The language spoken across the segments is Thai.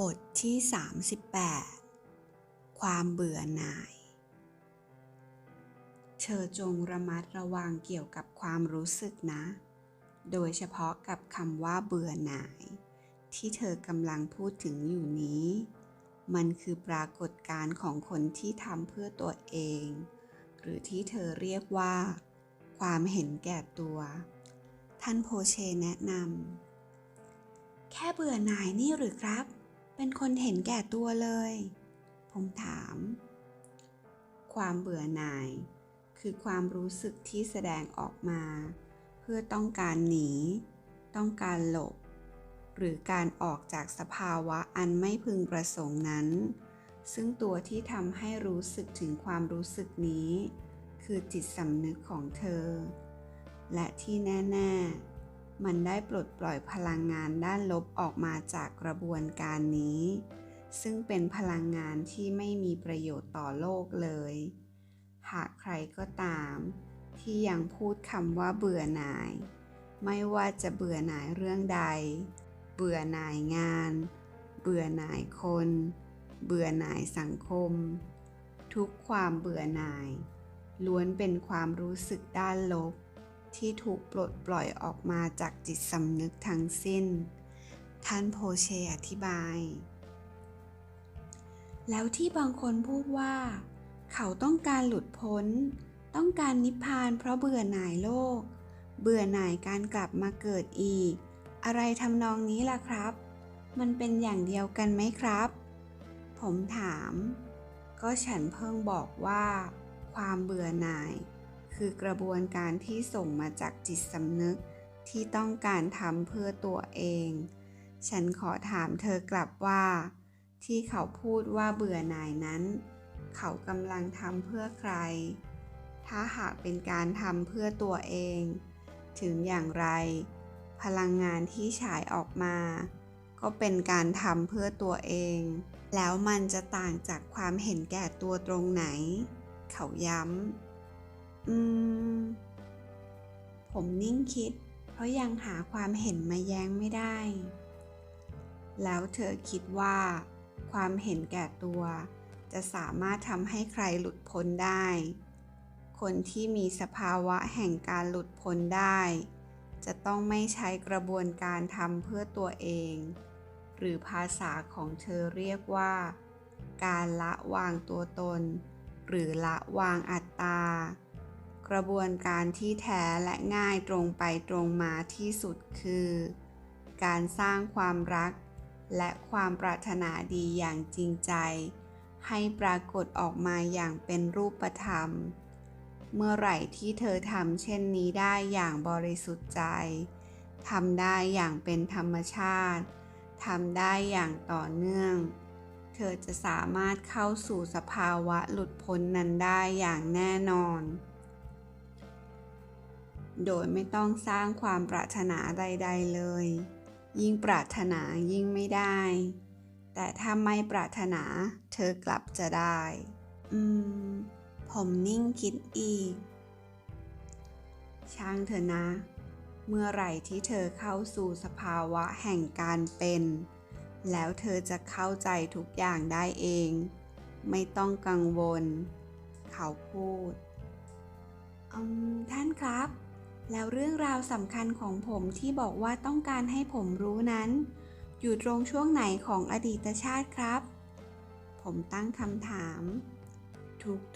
บทที่ 38 ความเบื่อหน่าย เธอจงระมัดระวังเกี่ยวกับความรู้สึกนะ โดยเฉพาะกับคำว่าเบื่อหน่าย ที่เธอกำลังพูดถึงอยู่นี้ มันคือปรากฏการณ์ของคนที่ทำเพื่อตัวเอง หรือที่เธอเรียกว่า ความเห็นแก่ตัว ท่านโพเชแนะนำแค่เบื่อหน่ายนี่หรือครับ เป็นคนเห็นแก่ตัวเลย ผมถาม ความเบื่อหน่าย คือความรู้สึกที่แสดงออกมา เพื่อต้องการหนี ต้องการหลบ หรือการออกจากสภาวะอันไม่พึงประสงค์นั้น ซึ่งตัวที่ทำให้รู้สึกถึงความรู้สึกนี้ คือจิตสำนึกของเธอ และที่แน่ ๆ มันได้ปลดปล่อยพลังงานด้านลบออกมาจากกระบวนการนี้ ซึ่งเป็นพลังงานที่ไม่มีประโยชน์ต่อโลกเลย หากใครก็ตาม ที่ยังพูดคำว่าเบื่อหน่าย ไม่ว่าจะเบื่อหน่ายเรื่องใด เบื่อหน่ายงาน เบื่อหน่ายคน เบื่อหน่ายสังคม ทุกความเบื่อหน่าย ล้วนเป็นความรู้สึกด้านลบ ที่ถูกปลดปล่อยออกมาจากจิตสำนึกทั้งสิ้น ท่านโพเชอธิบาย แล้วที่บางคนพูดว่า เขาต้องการหลุดพ้น ต้องการนิพพานเพราะเบื่อหน่ายโลก เบื่อหน่ายการกลับมาเกิดอีก อะไรทำนองนี้ล่ะครับ มันเป็นอย่างเดียวกันไหมครับ ผมถาม ก็ฉันเพิ่งบอกว่า ความเบื่อหน่าย คือกระบวนการที่ส่งมาจากจิตสำนึกที่ต้องการทำเพื่อตัวเอง ฉันขอถามเธอกลับว่า ที่เขาพูดว่าเบื่อหน่ายนั้น เขากำลังทำเพื่อใคร ถ้าหากเป็นการทำเพื่อตัวเอง ถึงอย่างไร พลังงานที่ฉายออกมา ก็เป็นการทำเพื่อตัวเอง แล้วมันจะต่างจากความเห็นแก่ตัวตรงไหน เขาย้ำ อืม ผมนิ่งคิด เพราะยังหาความเห็นมาแย้งไม่ได้ แล้วเธอคิดว่า ความเห็นแก่ตัว จะสามารถทำให้ใครหลุดพ้นได้ คนที่มีสภาวะแห่งการหลุดพ้นได้ จะต้องไม่ใช้กระบวนการทำเพื่อตัวเอง หรือภาษาของเธอเรียกว่า การละวางตัวตน หรือละวางอัตตา กระบวนการที่แท้และง่ายตรงไปตรงมาที่สุดคือ การสร้างความรัก และความปรารถนาดีอย่างจริงใจ ให้ปรากฏออกมาอย่างเป็นรูปธรรม เมื่อไหร่ที่เธอทำเช่นนี้ได้อย่างบริสุทธิ์ใจทำได้อย่างเป็นธรรมชาติทำได้อย่างต่อเนื่อง เธอจะสามารถเข้าสู่สภาวะหลุดพ้นนั้นได้อย่างแน่นอน โดยไม่ต้องสร้างความปรารถนาใด ๆ เลย ยิ่งปรารถนายิ่งไม่ได้ แต่ถ้าไม่ปรารถนาเธอกลับจะได้ อืม ผมนิ่งคิดอีก ช่างเถอะนะ เมื่อไหร่ที่เธอเข้าสู่สภาวะแห่งการเป็น แล้วเธอจะเข้าใจทุกอย่างได้เอง ไม่ต้องกังวล เขาพูดอืมท่านครับ แล้วเรื่องราวสำคัญของผมที่บอกว่าต้องการให้ผมรู้นั้น อยู่ตรงช่วงไหนของอดีตชาติครับ ผมตั้งคำถาม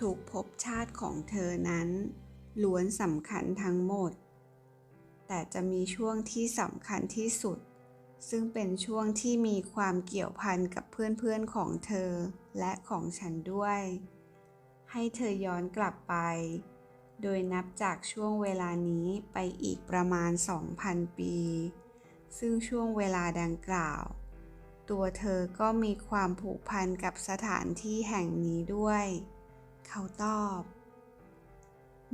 ทุกๆภพชาติของเธอนั้นล้วนสำคัญทั้งหมด แต่จะมีช่วงที่สำคัญที่สุด ซึ่งเป็นช่วงที่มีความเกี่ยวพันกับเพื่อนๆของเธอและของฉันด้วย ให้เธอย้อนกลับไป โดยนับจากช่วงเวลานี้ไปอีกประมาณ 2,000 ปี ซึ่งช่วงเวลาดังกล่าว ตัวเธอก็มีความผูกพันกับสถานที่แห่งนี้ด้วย เขาตอบ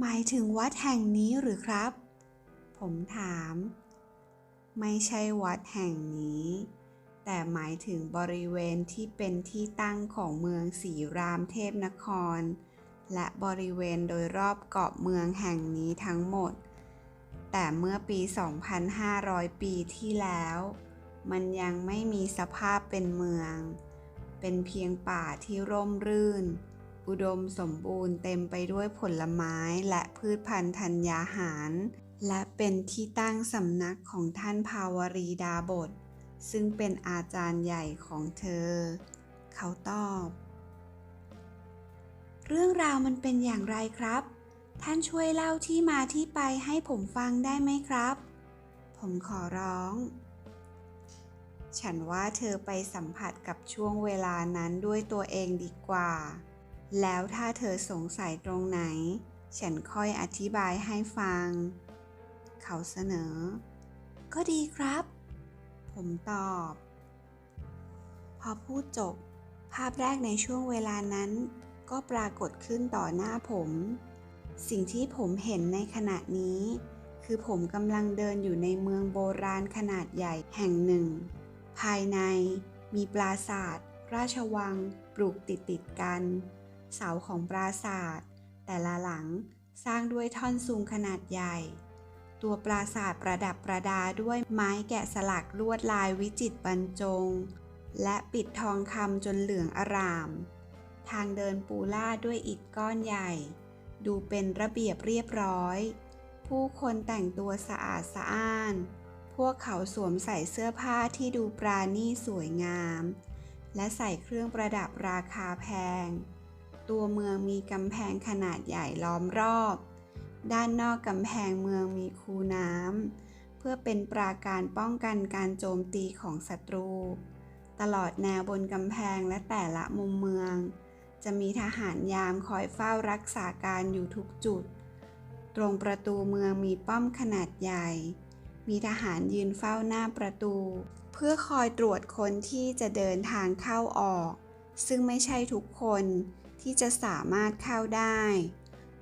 หมายถึงวัดแห่งนี้หรือครับ ผมถาม ไม่ใช่วัดแห่งนี้ แต่หมายถึงบริเวณที่เป็นที่ตั้งของเมืองสีรามเทพนคร และบริเวณโดยรอบเกาะเมืองแห่งนี้ทั้งหมด แต่เมื่อปี 2,500 ปีที่แล้ว มันยังไม่มีสภาพเป็นเมือง เป็นเพียงป่าที่ร่มรื่น อุดมสมบูรณ์เต็มไปด้วยผลไม้และพืชพันธุ์ธัญญาหาร และเป็นที่ตั้งสำนักของท่านภาวรีดาบท ซึ่งเป็นอาจารย์ใหญ่ของเธอ เขาตอบ เรื่องราวมันเป็นอย่างไรครับ ท่านช่วยเล่าที่มาที่ไปให้ผมฟังได้ไหมครับ ผมขอร้อง ฉันว่าเธอไปสัมผัสกับช่วงเวลานั้นด้วยตัวเองดีกว่า แล้วถ้าเธอสงสัยตรงไหน ฉันค่อยอธิบายให้ฟัง เขาเสนอ ก็ดีครับ ผมตอบ พอพูดจบ ภาพแรกในช่วงเวลานั้น ก็ปรากฏขึ้นต่อหน้าผม สิ่งที่ผมเห็นในขณะนี้ คือผมกำลังเดินอยู่ในเมืองโบราณขนาดใหญ่แห่งหนึ่ง ภายในมีปราสาท ราชวัง ปลูกติดติดกัน เสาของปราสาท แต่ละหลังสร้างด้วยท่อนสูงขนาดใหญ่ ตัวปราสาทประดับประดาด้วยไม้แกะสลักลวดลายวิจิตรบรรจง และปิดทองคำจนเหลืองอร่าม ทางเดินปูลาดด้วยอิฐก้อนใหญ่ ดูเป็นระเบียบเรียบร้อย ผู้คนแต่งตัวสะอาดสะอ้าน พวกเขาสวมใส่เสื้อผ้าที่ดูปราณีสวยงาม และใส่เครื่องประดับราคาแพง ตัวเมืองมีกำแพงขนาดใหญ่ล้อมรอบ ด้านนอกกำแพงเมืองมีคูน้ำ เพื่อเป็นปราการป้องกันการโจมตีของศัตรู ตลอดแนวบนกำแพงและแต่ละมุมเมือง จะมีทหารยามคอยเฝ้ารักษาการอยู่ทุกจุด ตรงประตูเมืองมีป้อมขนาดใหญ่ มีทหารยืนเฝ้าหน้าประตู เพื่อคอยตรวจคนที่จะเดินทางเข้าออก ซึ่งไม่ใช่ทุกคนที่จะสามารถเข้าได้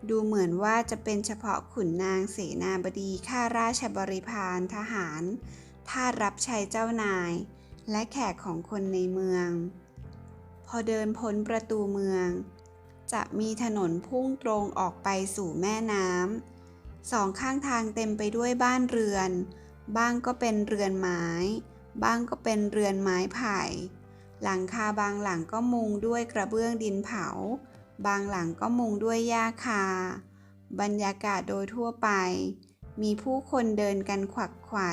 ดูเหมือนว่าจะเป็นเฉพาะขุนนางเสนาบดีข้าราชบริพารทหารทาสรับใช้เจ้านาย และแขกของคนในเมือง อเดินพ้นประตูเมือง จะมีถนนพุ่งตรงออกไปสู่แม่น้ำสองข้างทางเต็มไปด้วยบ้านเรือน บ้างก็เป็นเรือนไม้ บ้างก็เป็นเรือนไม้ไผ่ หลังคาบางหลังก็มุงด้วยกระเบื้องดินเผา บางหลังก็มุงด้วยหญ้าคา บรรยากาศโดยทั่วไป มีผู้คนเดินกันขวักไขว่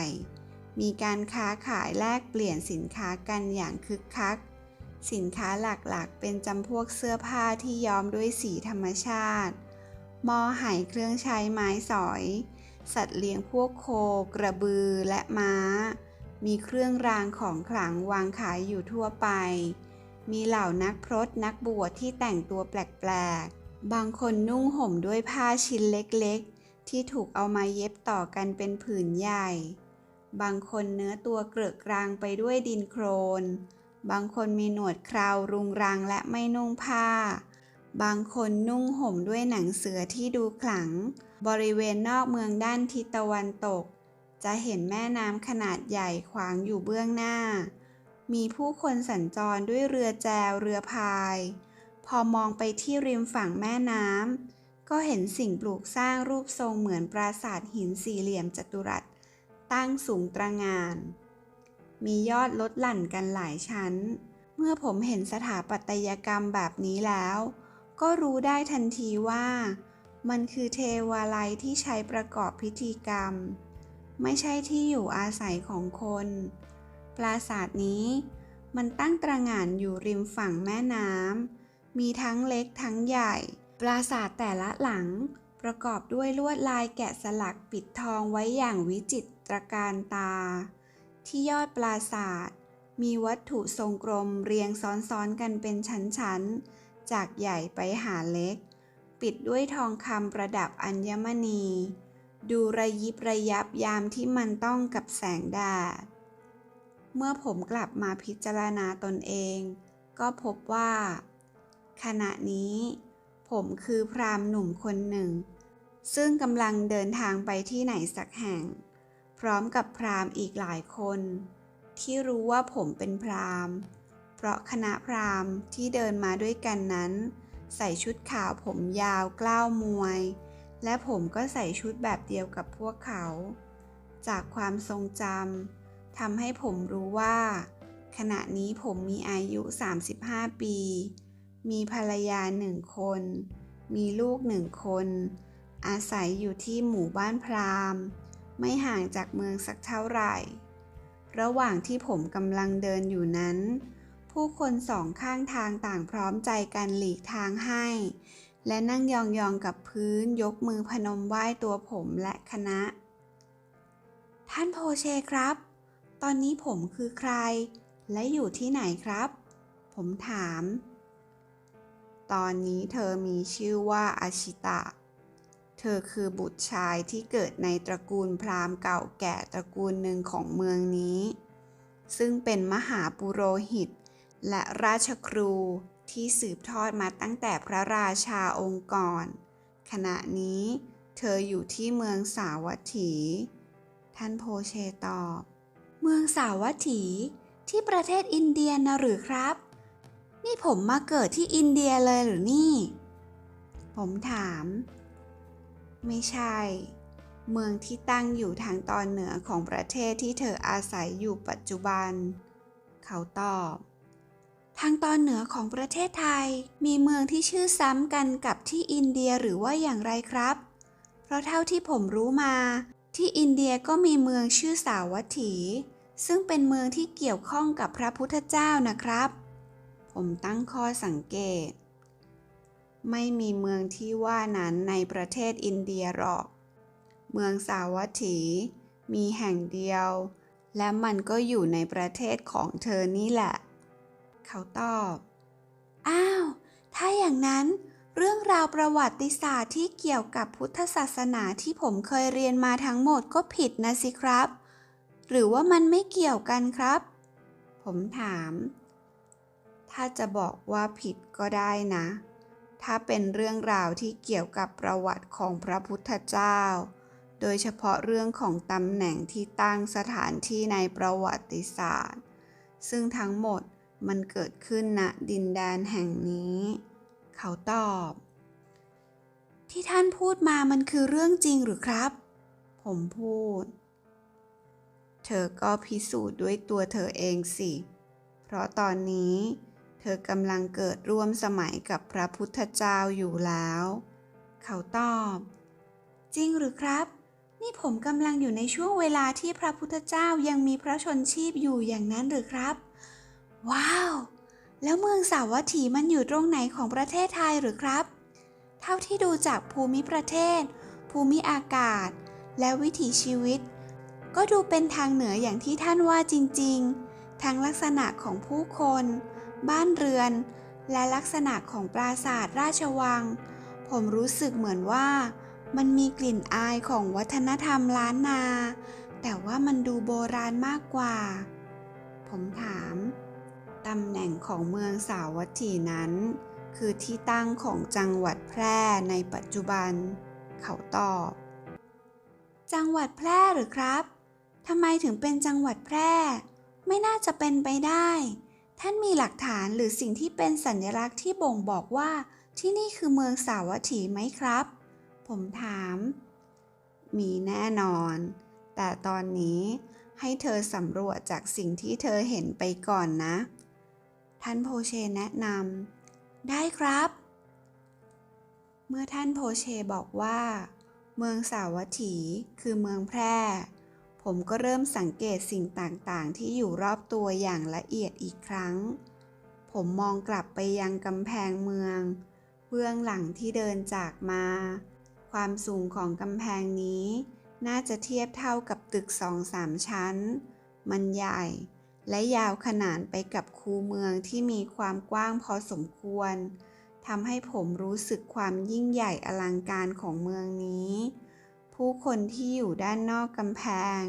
มีการค้าขายแลกเปลี่ยนสินค้ากันอย่างคึกคัก สินค้าหลักๆ เป็นจำพวกเสื้อผ้าที่ย้อมด้วยสีธรรมชาติหม้อไหเครื่องใช้ไม้สอย สัตว์เลี้ยงพวกโค กระบือและม้า มีเครื่องรางของขลังวางขายอยู่ทั่วไป มีเหล่านักพรตนักบวชที่แต่งตัวแปลกๆ บางคนนุ่งห่มด้วยผ้าชิ้นเล็กๆ ที่ถูกเอามาเย็บต่อกันเป็นผืนใหญ่ บางคนเนื้อตัวเกลอะกรางไปด้วยดินโครน บางคนมีหนวดเคราวรุงรังและไม่นุ่งผ้า บางคนนุ่งห่มด้วยหนังเสือที่ดูขลัง บริเวณนอกเมืองด้านทิศตะวันตก จะเห็นแม่น้ำขนาดใหญ่ขวางอยู่เบื้องหน้า มีผู้คนสัญจรด้วยเรือแจวเรือพาย พอมองไปที่ริมฝั่งแม่น้ำก็เห็นสิ่งปลูกสร้างรูปทรงเหมือนปราสาทหินสี่เหลี่ยมจัตุรัส ตั้งสูงตระงาน มียอดลดหลั่นกันหลายชั้น เมื่อผมเห็นสถาปัตยกรรมแบบนี้แล้ว ก็รู้ได้ทันทีว่า มันคือเทวาลัยที่ใช้ประกอบพิธีกรรม ไม่ใช่ที่อยู่อาศัยของคน ปราสาทนี้มันตั้งตระหง่านอยู่ริมฝั่งแม่น้ำ มีทั้งเล็กทั้งใหญ่ ปราสาทแต่ละหลังประกอบด้วยลวดลายแกะสลักปิดทองไว้อย่างวิจิตรการตา ที่ยอดปราสาทมีวัตถุทรงกลมเรียงซ้อนๆกันเป็นชั้นๆ จากใหญ่ไปหาเล็ก ปิดด้วยทองคำประดับอัญมณี ดูระยิบระยับยามที่มันต้องกับแสงแดด เมื่อผมกลับมาพิจารณาตนเอง ก็พบว่า ขณะนี้ ผมคือพรามหนุ่มคนหนึ่ง ซึ่งกำลังเดินทางไปที่ไหนสักแห่ง พร้อมกับพราหมณ์อีกหลายคน ที่รู้ว่าผมเป็นพราหมณ์ เพราะคณะพราหมณ์ที่เดินมาด้วยกันนั้น ใส่ชุดขาวผมยาวกล้าวมวย และผมก็ใส่ชุดแบบเดียวกับพวกเขา จากความทรงจำทำให้ผมรู้ว่า ขณะนี้ผมมีอายุ 35 ปี มีภรรยาหนึ่งคน มีลูกหนึ่งคน อาศัยอยู่ที่หมู่บ้านพราหมณ์ ไม่ห่างจากเมืองสักเท่าไหร่ ระหว่างที่ผมกำลังเดินอยู่นั้น ผู้คนสองข้างทางต่างพร้อมใจกันหลีกทางให้ และนั่งยองๆกับพื้นยกมือพนมไหว้ตัวผมและคณะ ท่านโพเชครับ ตอนนี้ผมคือใคร และอยู่ที่ไหนครับ ผมถาม ตอนนี้เธอมีชื่อว่าอาชิตะ เธอคือบุตรชายที่เกิดในตระกูลพราหมณ์เก่าแก่ตระกูลหนึ่งของเมืองนี้ ซึ่งเป็นมหาปุโรหิต และราชครูที่สืบทอดมาตั้งแต่พระราชาองค์ก่อน ขณะนี้เธออยู่ที่เมืองสาวัตถี ท่านโพเชตอบ เมืองสาวัตถีที่ประเทศอินเดียนะหรือครับ นี่ผมมาเกิดที่อินเดียเลยหรือนี่ ผมถาม ไม่ใช่ เมืองที่ตั้งอยู่ทางตอนเหนือของประเทศที่เธออาศัยอยู่ปัจจุบัน เขาตอบ ทางตอนเหนือของประเทศไทยมีเมืองที่ชื่อซ้ำกันกับที่อินเดียหรือว่าอย่างไรครับ เพราะเท่าที่ผมรู้มา ที่อินเดียก็มีเมืองชื่อสาวัตถี ซึ่งเป็นเมืองที่เกี่ยวข้องกับพระพุทธเจ้านะครับ ผมตั้งข้อสังเกต ไม่มีเมืองที่ว่านั้นในประเทศอินเดียหรอก เมืองสาวัตถี มีแห่งเดียว และมันก็อยู่ในประเทศของเธอนี่แหละ เขาตอบ อ้าว ถ้าอย่างนั้น เรื่องราวประวัติศาสตร์ที่เกี่ยวกับพุทธศาสนาที่ผมเคยเรียนมาทั้งหมดก็ผิดนะสิครับ หรือว่ามันไม่เกี่ยวกันครับ ผมถาม ถ้าจะบอกว่าผิดก็ได้นะ ถ้าเป็นเรื่องราวที่เกี่ยวกับประวัติของพระพุทธเจ้า โดยเฉพาะเรื่องของตำแหน่งที่ตั้งสถานที่ในประวัติศาสตร์ ซึ่งทั้งหมดมันเกิดขึ้นณดินแดนแห่งนี้ เขาตอบ ที่ท่านพูดมามันคือเรื่องจริงหรือครับ ผมพูด เธอก็พิสูจน์ด้วยตัวเธอเองสิ เพราะตอนนี้ เธอกำลังเกิดร่วมสมัยกับพระพุทธเจ้าอยู่แล้ว เขาตอบ จริงหรือครับ นี่ผมกำลังอยู่ในช่วงเวลาที่พระพุทธเจ้ายังมีพระชนชีพอยู่อย่างนั้นหรือครับ ว้าว แล้วเมืองสาวัตถีมันอยู่ตรงไหนของประเทศไทยหรือครับ เท่าที่ดูจากภูมิประเทศ ภูมิอากาศ และวิถีชีวิต ก็ดูเป็นทางเหนืออย่างที่ท่านว่าจริง ๆ ทั้งลักษณะของผู้คน บ้านเรือน และลักษณะของปราสาทราชวัง ผมรู้สึกเหมือนว่า มันมีกลิ่นอายของวัฒนธรรมล้านนา แต่ว่ามันดูโบราณมากกว่า ผมถามตำแหน่งของเมืองสาวัตถีนั้น คือที่ตั้งของจังหวัดแพร่ในปัจจุบัน เขาตอบ จังหวัดแพร่หรือครับทำไมถึงเป็นจังหวัดแพร่ ไม่น่าจะเป็นไปได้ ท่านมีหลักฐานหรือสิ่งที่เป็นสัญลักษณ์ที่บ่งบอกว่า ที่นี่คือเมืองสาวัตถีไหมครับ ผมถาม มีแน่นอน แต่ตอนนี้ให้เธอสำรวจจากสิ่งที่เธอเห็นไปก่อนนะ ท่านโพเชแนะนำได้ครับ เมื่อท่านโพเชบอกว่า เมืองสาวัตถีคือเมืองแพร่ ผมก็เริ่มสังเกตสิ่งต่างๆ ที่อยู่รอบตัวอย่างละเอียดอีกครั้ง ผมมองกลับไปยังกำแพงเมือง เบื้องหลังที่เดินจากมา ความสูงของกำแพงนี้ น่าจะเทียบเท่ากับตึกสองสามชั้น มันใหญ่และยาวขนานไปกับคูเมืองที่มีความกว้างพอสมควรทำให้ผมรู้สึกความยิ่งใหญ่อลังการของเมืองนี้ ผู้คนที่อยู่ด้านนอกกำแพง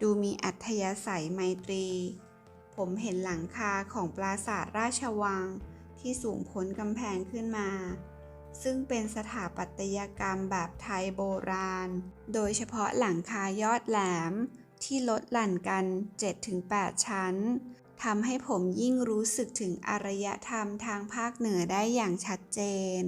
ดูมีอัธยาศัยไมตรี ผมเห็นหลังคาของปราสาทราชวังที่สูงพ้นกำแพงขึ้นมา ซึ่งเป็นสถาปัตยกรรมแบบไทยโบราณ โดยเฉพาะหลังคายอดแหลมที่ลดหลั่นกัน 7-8 ชั้นทำให้ผมยิ่งรู้สึกถึงอารยธรรมทางภาคเหนือได้อย่างชัดเจน